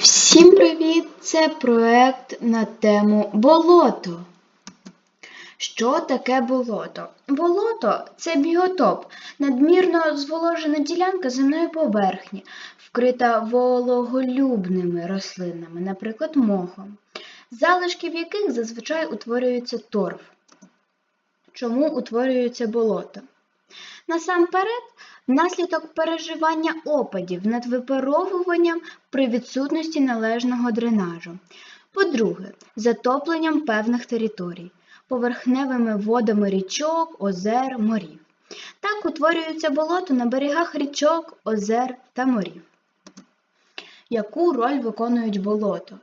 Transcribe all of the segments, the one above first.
Всім привіт! Це проект на тему болото. Що таке болото? Болото це біотоп, надмірно зволожена ділянка земної поверхні, вкрита вологолюбними рослинами, наприклад, мохом, залишки в яких зазвичай утворюється торф. Чому утворюється болото? Насамперед, внаслідок переживання опадів над випаровуванням при відсутності належного дренажу. По-друге, затопленням певних територій, поверхневими водами річок, озер, морів. Так утворюється болото на берегах річок, озер та морів. Яку роль виконують болото?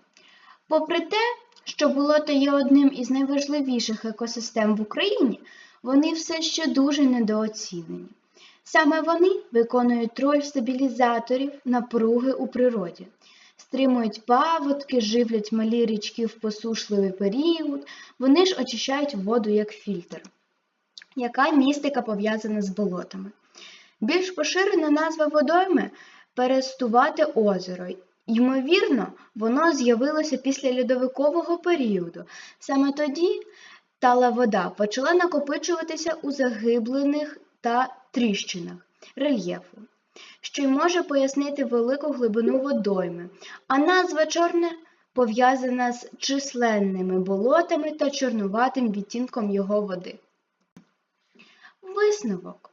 Попри те, що болото є одним із найважливіших екосистем в Україні, вони все ще дуже недооцінені. Саме вони виконують роль стабілізаторів напруги у природі, стримують паводки, живлять малі річки в посушливий період, вони ж очищають воду як фільтр. Яка містика пов'язана з болотами? Більш поширена назва водойми перестувати озеро. Ймовірно, воно з'явилося після льодовикового періоду. Саме тоді тала вода почала накопичуватися у загиблених та тріщинах рельєфу, що й може пояснити велику глибину водойми, а назва чорне пов'язана з численними болотами та чорнуватим відтінком його води. Висновок.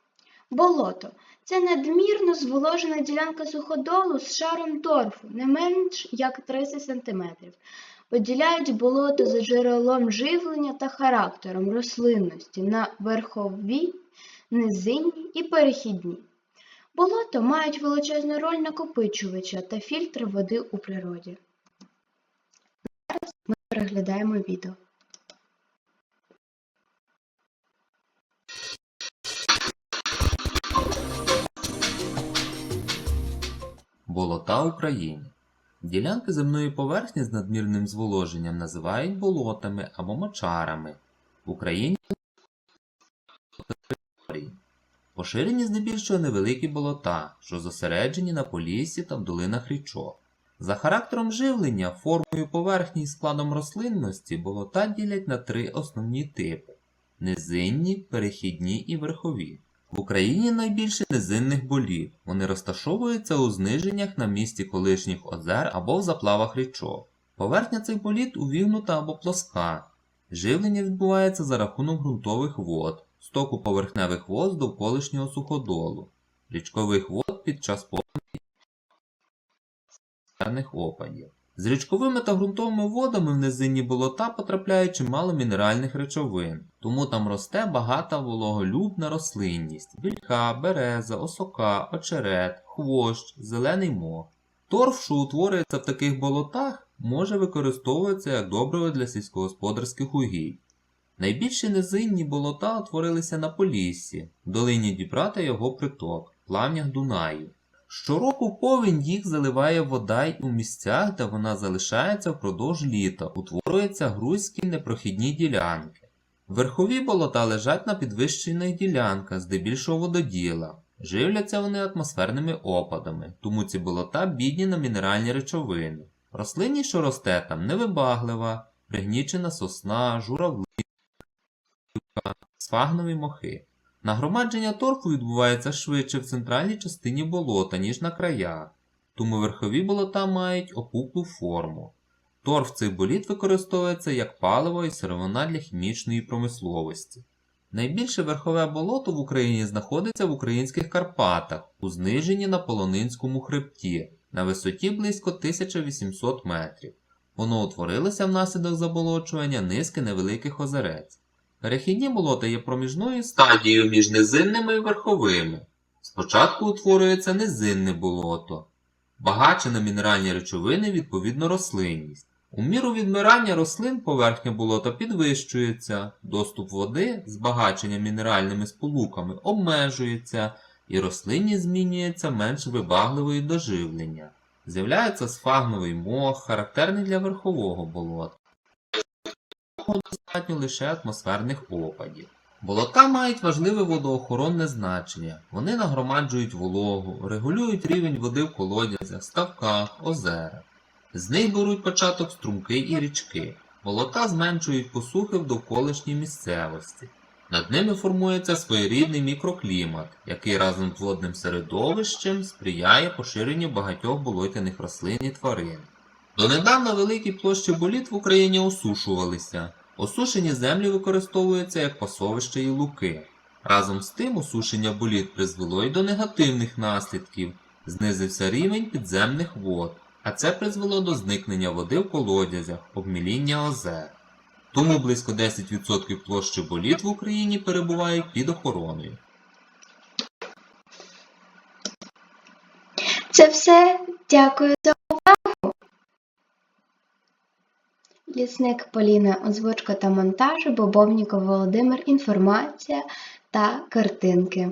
Болото це надмірно зволожена ділянка суходолу з шаром торфу не менш як 30 см. Поділяють болото за джерелом живлення та характером рослинності на верхові, низинні і перехідні. Болото мають величезну роль накопичувача та фільтр води у природі. Зараз ми переглядаємо відео. Болота України. Ділянки земної поверхні з надмірним зволоженням називають болотами або мочарами. В Україні поширені здебільшого невеликі болота, що зосереджені на поліссі та в долинах річок. За характером живлення, формою поверхні і складом рослинності болота ділять на три основні типи: низинні, перехідні і верхові. В Україні найбільше низинних боліт. Вони розташовуються у зниженнях на місці колишніх озер або в заплавах річок. Поверхня цих боліт увігнута або плоска. Живлення відбувається за рахунок ґрунтових вод, стоку поверхневих вод з довколишнього суходолу, річкових вод під час повних опадів. З річковими та ґрунтовими водами в низинні болота потрапляє чимало мінеральних речовин, тому там росте багата вологолюбна рослинність білька, береза, осока, очерет, хвощ, зелений мох. Торф, що утворюється в таких болотах, може використовуватися як добриво для сільськогосподарських угідь. Найбільші низинні болота утворилися на Поліссі, долині Дніпра та його приток, плавнях Дунаю. Щороку повінь їх заливає вода й у місцях, де вона залишається впродовж літа, утворюються грузькі непрохідні ділянки. Верхові болота лежать на підвищених ділянках, здебільшого вододіла. Живляться вони атмосферними опадами, тому ці болота бідні на мінеральні речовини. Рослинність, що росте там, невибаглива, пригнічена сосна, журавлина, сфагнові мохи. Нагромадження торфу відбувається швидше в центральній частині болота, ніж на краях, тому верхові болота мають опуклу форму. Торф цих боліт використовується як паливо і сировина для хімічної промисловості. Найбільше верхове болото в Україні знаходиться в українських Карпатах, у зниженні на Полонинському хребті на висоті близько 1800 метрів. Воно утворилося внаслідок заболочування низки невеликих озерець. Перехідні болота є проміжною стадією між низинними і верховими. Спочатку утворюється низинне болото, багаче на мінеральні речовини, відповідно рослинність. У міру відмирання рослин поверхня болота підвищується, доступ води, збагачення мінеральними сполуками обмежується, і рослинність змінюється менш вибагливою до живлення. З'являється сфагновий мох, характерний для верхового болота достатньо лише атмосферних опадів. Болота мають важливе водоохоронне значення. Вони нагромаджують вологу, регулюють рівень води в колодязях, ставках, озерах. З них беруть початок струмки і річки. Болота зменшують посухи в довколишній місцевості. Над ними формується своєрідний мікроклімат, який разом з водним середовищем сприяє поширенню багатьох болотяних рослин і тварин. Донедавна великі площі боліт в Україні осушувалися. Осушені землі використовуються як пасовище і луки. Разом з тим осушення боліт призвело й до негативних наслідків. Знизився рівень підземних вод, а це призвело до зникнення води в колодязях, обміління озер. Тому близько 10% площі боліт в Україні перебувають під охороною. Це все. Дякую за Лісник Поліна, озвучка та монтаж, Бобовніков Володимир, інформація та картинки.